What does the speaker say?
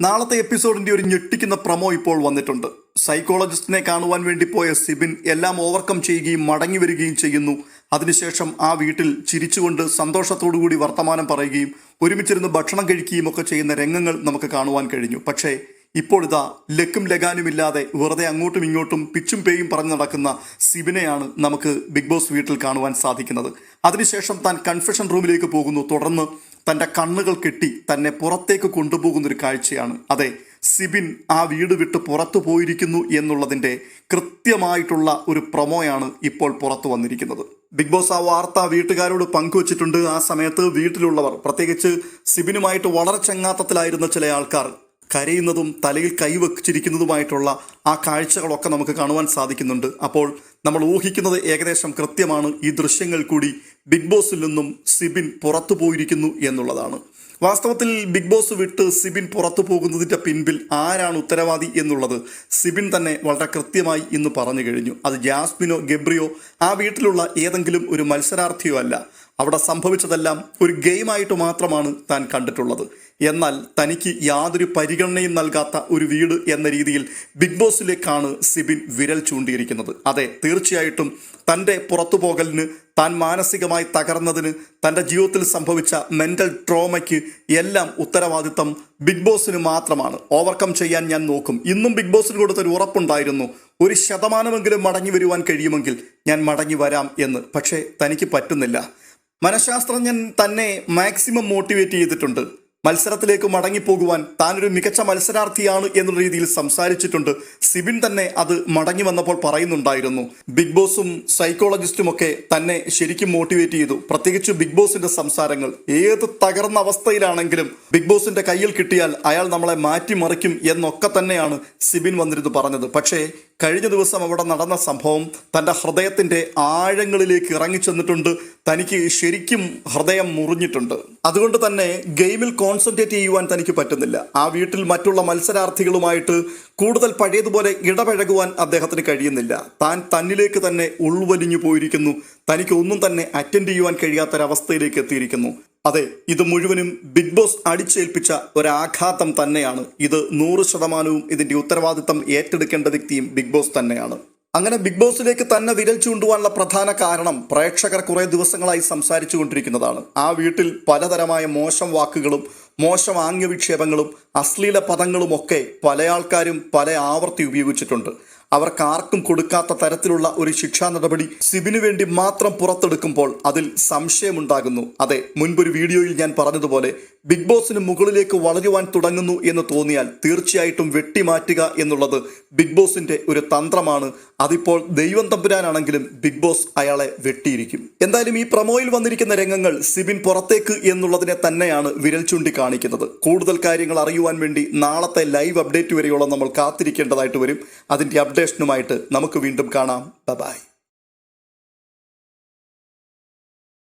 നാളത്തെ എപ്പിസോഡിന്റെ ഒരു ഞെട്ടിക്കുന്ന പ്രമോ ഇപ്പോൾ വന്നിട്ടുണ്ട്. സൈക്കോളജിസ്റ്റിനെ കാണുവാൻ വേണ്ടി പോയ സിബിൻ എല്ലാം ഓവർകം ചെയ്യുകയും മടങ്ങി വരികയും ചെയ്യുന്നു. അതിനുശേഷം ആ വീട്ടിൽ ചിരിച്ചുകൊണ്ട് സന്തോഷത്തോടുകൂടി വർത്തമാനം പറയുകയും ഒരുമിച്ചിരുന്ന് ഭക്ഷണം കഴിക്കുകയും ഒക്കെ ചെയ്യുന്ന രംഗങ്ങൾ നമുക്ക് കാണുവാൻ കഴിഞ്ഞു. പക്ഷേ ഇപ്പോൾ ഇതാ ലക്കും ലഗാനുമില്ലാതെ വെറുതെ അങ്ങോട്ടും ഇങ്ങോട്ടും പിച്ചും പേയും പറഞ്ഞു നടക്കുന്ന സിബിനെയാണ് നമുക്ക് ബിഗ് ബോസ് വീട്ടിൽ കാണുവാൻ സാധിക്കുന്നത്. അതിനുശേഷം താൻ കൺഫെഷൻ റൂമിലേക്ക് പോകുന്നു. തുടർന്ന് തന്റെ കണ്ണുകൾ കെട്ടി തന്നെ പുറത്തേക്ക് കൊണ്ടുപോകുന്ന ഒരു കാഴ്ചയാണ്. അതെ സിബിൻ ആ വീട് വിട്ട് പുറത്തു പോയിരിക്കുന്നു എന്നുള്ളതിന്റെ കൃത്യമായിട്ടുള്ള ഒരു പ്രൊമോയാണ് ഇപ്പോൾ പുറത്തു വന്നിരിക്കുന്നത്. ബിഗ് ബോസ് ആ വാർത്ത വീട്ടുകാരോട് പങ്കുവച്ചിട്ടുണ്ട്. ആ സമയത്ത് വീട്ടിലുള്ളവർ പ്രത്യേകിച്ച് സിബിനുമായിട്ട് വളരെ ചങ്ങാത്തത്തിലായിരുന്ന ചില ആൾക്കാർ കരയുന്നതും തലയിൽ കൈവച്ചിരിക്കുന്നതുമായിട്ടുള്ള ആ കാഴ്ചകളൊക്കെ നമുക്ക് കാണുവാൻ സാധിക്കുന്നുണ്ട്. അപ്പോൾ നമ്മൾ ഊഹിക്കുന്നത് ഏകദേശം കൃത്യമാണ്. ഈ ദൃശ്യങ്ങൾ കൂടി ബിഗ് ബോസിൽ നിന്നും സിബിൻ പുറത്തു പോയിരിക്കുന്നു എന്നുള്ളതാണ്. വാസ്തവത്തിൽ ബിഗ് ബോസ് വിട്ട് സിബിൻ പുറത്തു പോകുന്നതിന്റെ പിൻപിൽ ആരാണ് ഉത്തരവാദി എന്നുള്ളത് സിബിൻ തന്നെ വളരെ കൃത്യമായി ഇന്ന് പറഞ്ഞു കഴിഞ്ഞു. അത് ജാസ്മിനോ ഗബ്രിയോ ആ വീട്ടിലുള്ള ഏതെങ്കിലും ഒരു മത്സരാർത്ഥിയോ അല്ല. അവിടെ സംഭവിച്ചതെല്ലാം ഒരു ഗെയിമായിട്ട് മാത്രമാണ് താൻ കണ്ടിട്ടുള്ളത്. എന്നാൽ തനിക്ക് യാതൊരു പരിഗണനയും നൽകാത്ത ഒരു വീട് എന്ന രീതിയിൽ ബിഗ് ബോസിലേക്കാണ് സിബിൻ വിരൽ ചൂണ്ടിയിരിക്കുന്നത്. അതെ തീർച്ചയായിട്ടും തന്റെ പുറത്തുപോകലിന് താൻ മാനസികമായി തകർന്നതിന് തന്റെ ജീവിതത്തിൽ സംഭവിച്ച മെന്റൽ ട്രോമയ്ക്ക് എല്ലാം ഉത്തരവാദിത്തം ബിഗ് ബോസിന് മാത്രമാണ്. ഓവർകം ചെയ്യാൻ ഞാൻ നോക്കും. ഇന്നും ബിഗ് ബോസിന് കൊടുത്തൊരു ഉറപ്പുണ്ടായിരുന്നു. ഒരു ശതമാനമെങ്കിലും മടങ്ങി വരുവാൻ കഴിയുമെങ്കിൽ ഞാൻ മടങ്ങി വരാം എന്ന്. പക്ഷേ തനിക്ക് പറ്റുന്നില്ല. മനഃശാസ്ത്രജ്ഞൻ തന്നെ മാക്സിമം മോട്ടിവേറ്റ് ചെയ്തിട്ടുണ്ട്. മത്സരത്തിലേക്ക് മടങ്ങിപ്പോകുവാൻ താനൊരു മികച്ച മത്സരാർത്ഥിയാണ് എന്ന രീതിയിൽ സംസാരിച്ചിട്ടുണ്ട്. സിബിൻ തന്നെ അത് മടങ്ങി വന്നപ്പോൾ പറയുന്നുണ്ടായിരുന്നു. ബിഗ് ബോസും സൈക്കോളജിസ്റ്റും ഒക്കെ തന്നെ ശരിക്കും മോട്ടിവേറ്റ് ചെയ്തു. പ്രത്യേകിച്ച് ബിഗ് ബോസിന്റെ സംസാരങ്ങൾ. ഏത് തകർന്ന അവസ്ഥയിലാണെങ്കിലും ബിഗ് ബോസിന്റെ കയ്യിൽ കിട്ടിയാൽ അയാൾ നമ്മളെ മാറ്റിമറിക്കും എന്നൊക്കെ തന്നെയാണ് സിബിൻ വന്നിരുന്നു പറഞ്ഞത്. പക്ഷേ കഴിഞ്ഞ ദിവസം അവിടെ നടന്ന സംഭവം തന്റെ ഹൃദയത്തിന്റെ ആഴങ്ങളിലേക്ക് ഇറങ്ങിച്ചെന്നിട്ടുണ്ട്. തനിക്ക് ശരിക്കും ഹൃദയം മുറിഞ്ഞിട്ടുണ്ട്. അതുകൊണ്ട് തന്നെ ഗെയിമിൽ കോൺസെൻട്രേറ്റ് ചെയ്യുവാൻ തനിക്ക് പറ്റുന്നില്ല. ആ വീട്ടിൽ മറ്റുള്ള മത്സരാർത്ഥികളുമായിട്ട് കൂടുതൽ പഴയതുപോലെ ഇടപഴകുവാൻ അദ്ദേഹത്തിന് കഴിയുന്നില്ല. താൻ തന്നിലേക്ക് തന്നെ ഉൾവലിഞ്ഞു പോയിരിക്കുന്നു. തനിക്ക് ഒന്നും തന്നെ അറ്റൻഡ് ചെയ്യുവാൻ കഴിയാത്തൊരവസ്ഥയിലേക്ക് എത്തിയിരിക്കുന്നു. അതെ ഇത് മുഴുവനും ബിഗ് ബോസ് അടിച്ചേൽപ്പിച്ച ഒരാഘാതം തന്നെയാണ്. ഇത് നൂറ് ശതമാനവും ഇതിന്റെ ഉത്തരവാദിത്തം ഏറ്റെടുക്കേണ്ട വ്യക്തിയും ബിഗ് ബോസ് തന്നെയാണ്. അങ്ങനെ ബിഗ് ബോസിലേക്ക് തന്നെ വിരൽ ചൂണ്ടുവാനുള്ള പ്രധാന കാരണം പ്രേക്ഷകർ കുറെ ദിവസങ്ങളായി സംസാരിച്ചു കൊണ്ടിരിക്കുന്നതാണ് ആ വീട്ടിൽ പലതരമായ മോശം വാക്കുകളും മോശം ആംഗ്യവിക്ഷേപങ്ങളും അശ്ലീല പദങ്ങളും ഒക്കെ പല ആൾക്കാരും പല ആവർത്തി ഉപയോഗിച്ചിട്ടുണ്ട്. അവർക്ക് ആർക്കും കൊടുക്കാത്ത തരത്തിലുള്ള ഒരു ശിക്ഷാ നടപടി സിബിനു വേണ്ടി മാത്രം പുറത്തെടുക്കുമ്പോൾ അതിൽ സംശയമുണ്ടാകുന്നു. അതെ മുൻപൊരു വീഡിയോയിൽ ഞാൻ പറഞ്ഞതുപോലെ ബിഗ് ബോസിന് മുകളിലേക്ക് വളരുവാൻ തുടങ്ങുന്നു എന്ന് തോന്നിയാൽ തീർച്ചയായിട്ടും വെട്ടിമാറ്റുക എന്നുള്ളത് ബിഗ് ബോസിന്റെ ഒരു തന്ത്രമാണ്. അതിപ്പോൾ ദൈവം തമ്പുരാനാണെങ്കിലും ബിഗ് ബോസ് അയാളെ വെട്ടിയിരിക്കും. എന്തായാലും ഈ പ്രമോയിൽ വന്നിരിക്കുന്ന രംഗങ്ങൾ സിബിൻ പുറത്തേക്ക് എന്നുള്ളതിനെ തന്നെയാണ് വിരൽ ചൂണ്ടിക്കാണിക്കുന്നത്. കൂടുതൽ കാര്യങ്ങൾ അറിയുവാൻ വേണ്ടി നാളത്തെ ലൈവ് അപ്ഡേറ്റ് വരെയോളം നമ്മൾ കാത്തിരിക്കേണ്ടതായിട്ട് വരും. അതിന്റെ അപ്ഡേഷനുമായിട്ട് നമുക്ക് വീണ്ടും കാണാം. ബൈ.